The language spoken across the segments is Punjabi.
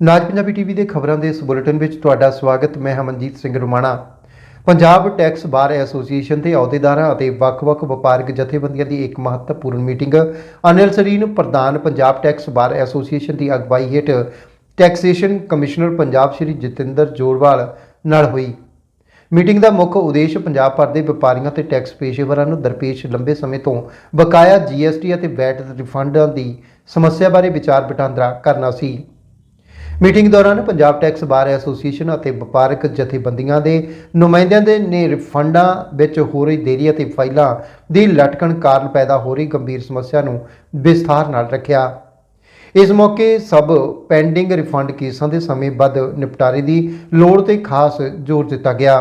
ਨਾਜ ਪੰਜਾਬੀ ਟੀਵੀ ਦੇ ਖਬਰਾਂ ਦੇ ਇਸ ਬੁਲੇਟਿਨ ਵਿੱਚ ਤੁਹਾਡਾ ਸਵਾਗਤ, ਮੈਂ Hamanjit Singh Rumana. Punjab tax bar association ਦੇ ਅਹੁਦੇਦਾਰਾਂ ਅਤੇ ਵੱਖ-ਵੱਖ ਵਪਾਰਕ ਜਥੇਬੰਦੀਆਂ ਦੀ ਇੱਕ ਮਹੱਤਵਪੂਰਨ ਮੀਟਿੰਗ ਅਨਿਲ ਸਰੀਨ, ਪ੍ਰਧਾਨ ਪੰਜਾਬ ਟੈਕਸ ਬਾਰ ਐਸੋਸੀਏਸ਼ਨ ਦੀ ਅਗਵਾਈ ਹੇਠ ਟੈਕਸੇਸ਼ਨ ਕਮਿਸ਼ਨਰ ਪੰਜਾਬ ਸ਼੍ਰੀ ਜਤਿੰਦਰ ਜੋੜਵਾਲ ਨਾਲ ਹੋਈ। ਮੀਟਿੰਗ ਦਾ ਮੁੱਖ ਉਦੇਸ਼ ਪੰਜਾਬ ਭਰ ਦੇ ਵਪਾਰੀਆਂ ਤੇ ਟੈਕਸ ਪੇਸ਼ੇਵਰਾਂ ਨੂੰ ਦਰਪੇਸ਼ ਲੰਬੇ ਸਮੇਂ ਤੋਂ ਬਕਾਇਆ ਜੀਐਸਟੀ ਅਤੇ ਵੈਟ ਰਿਫੰਡਾਂ ਦੀ ਸਮੱਸਿਆ ਬਾਰੇ ਵਿਚਾਰ ਵਟਾਂਦਰਾ ਕਰਨਾ ਸੀ। ਮੀਟਿੰਗ ਦੌਰਾਨ ਪੰਜਾਬ ਟੈਕਸ ਬਾਰ ਐਸੋਸੀਏਸ਼ਨ ਅਤੇ ਵਪਾਰਕ ਜਥੇਬੰਦੀਆਂ ਦੇ ਨੁਮਾਇੰਦਿਆਂ ਦੇ ਨੇ ਰਿਫੰਡਾਂ ਵਿੱਚ ਹੋ ਰਹੀ ਦੇਰੀ ਅਤੇ ਫਾਈਲਾਂ ਦੀ ਲਟਕਣ ਕਾਰਨ ਪੈਦਾ ਹੋ ਰਹੀ ਗੰਭੀਰ ਸਮੱਸਿਆ ਨੂੰ ਵਿਸਥਾਰ ਨਾਲ ਰੱਖਿਆ। ਇਸ ਮੌਕੇ ਸਭ ਪੈਂਡਿੰਗ ਰਿਫੰਡ ਕੇਸਾਂ ਦੇ ਸਮੇਂਬੱਧ ਨਿਪਟਾਰੇ ਦੀ ਲੋੜ ਤੇ ਖਾਸ ਜ਼ੋਰ ਦਿੱਤਾ ਗਿਆ।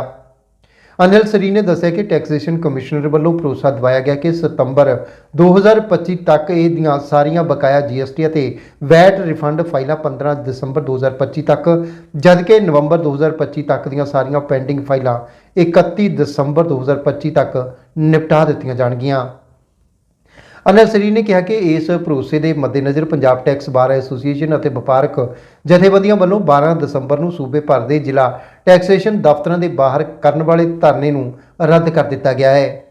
ਅਨਿਲ ਸਰੀ ਨੇ ਦੱਸਿਆ ਕਿ ਟੈਕਸੇਸ਼ਨ ਕਮਿਸ਼ਨਰ ਵੱਲੋਂ ਭਰੋਸਾ ਦਿਵਾਇਆ ਗਿਆ ਕਿ ਸਤੰਬਰ 2025 ਤੱਕ ਇਹ ਦੀਆਂ ਸਾਰੀਆਂ ਬਕਾਇਆ ਜੀਐਸਟੀ ਅਤੇ ਵੈਟ ਰਿਫੰਡ ਫਾਈਲਾਂ 15 ਦਸੰਬਰ 2025 ਤੱਕ, ਜਦਕਿ ਨਵੰਬਰ 2025 ਤੱਕ ਦੀਆਂ ਸਾਰੀਆਂ ਪੈਂਡਿੰਗ ਫਾਈਲਾਂ 31 ਦਸੰਬਰ 2025 ਤੱਕ ਨਿਪਟਾ ਦਿੱਤੀਆਂ ਜਾਣਗੀਆਂ। ਅਨਿਲ ਸਰੀ ਨੇ ਕਿਹਾ ਕਿ ਇਸ ਭਰੋਸੇ ਦੇ ਮੱਦੇਨਜ਼ਰ ਪੰਜਾਬ ਟੈਕਸ ਬਾਰ ਐਸੋਸੀਏਸ਼ਨ ਅਤੇ ਵਪਾਰਕ ਜਥੇਬੰਦੀਆਂ ਵੱਲੋਂ 12 ਦਸੰਬਰ ਨੂੰ ਸੂਬੇ ਭਰ ਦੇ ਜ਼ਿਲ੍ਹਾ ਟੈਕਸੇਸ਼ਨ ਦਫ਼ਤਰਾਂ ਦੇ ਬਾਹਰ ਕਰਨ ਵਾਲੇ ਧਰਨੇ ਨੂੰ ਰੱਦ ਕਰ ਦਿੱਤਾ ਗਿਆ ਹੈ।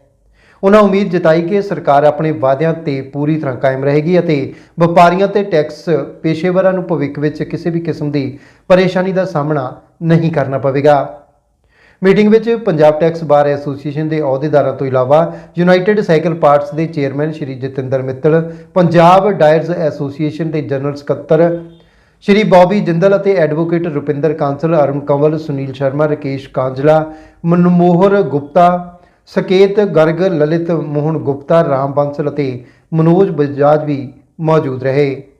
ਉਹਨਾਂ ਉਮੀਦ ਜਤਾਈ ਕਿ ਸਰਕਾਰ ਆਪਣੇ ਵਾਅਦਿਆਂ ਤੇ ਪੂਰੀ ਤਰ੍ਹਾਂ ਕਾਇਮ ਰਹੇਗੀ ਅਤੇ ਵਪਾਰੀਆਂ ਤੇ ਟੈਕਸ ਪੇਸ਼ੇਵਰਾਂ ਨੂੰ ਭਵਿੱਖ ਵਿੱਚ ਕਿਸੇ ਵੀ ਕਿਸਮ ਦੀ ਪਰੇਸ਼ਾਨੀ ਦਾ ਸਾਹਮਣਾ ਨਹੀਂ ਕਰਨਾ ਪਵੇਗਾ। ਮੀਟਿੰਗ ਵਿੱਚ ਪੰਜਾਬ ਟੈਕਸ ਬਾਰ ਐਸੋਸੀਏਸ਼ਨ ਦੇ ਅਹੁਦੇਦਾਰਾਂ ਤੋਂ ਇਲਾਵਾ ਯੂਨਾਈਟਿਡ ਸਾਈਕਲ ਪਾਰਟਸ ਦੇ chairman Shri Jatinder Mittal, Punjab dyers association ਦੇ ਜਨਰਲ ਸਕੱਤਰ ਸ਼੍ਰੀ ਬੌਬੀ ਜਿੰਦਲ ਅਤੇ ਐਡਵੋਕੇਟ ਰੁਪਿੰਦਰ ਕਾਂਸਲ, ਅਰੁਣ ਕੰਵਲ, ਸੁਨੀਲ ਸ਼ਰਮਾ, ਰਕੇਸ਼ ਕਾਂਜਲਾ, ਮਨਮੋਹਰ ਗੁਪਤਾ, ਸਕੇਤ ਗਰਗ, ਲਲਿਤ ਮੋਹਨ ਗੁਪਤਾ, ਰਾਮ ਬੰਸਲ ਅਤੇ ਮਨੋਜ ਬਜਾਜ ਵੀ ਮੌਜੂਦ ਰਹੇ।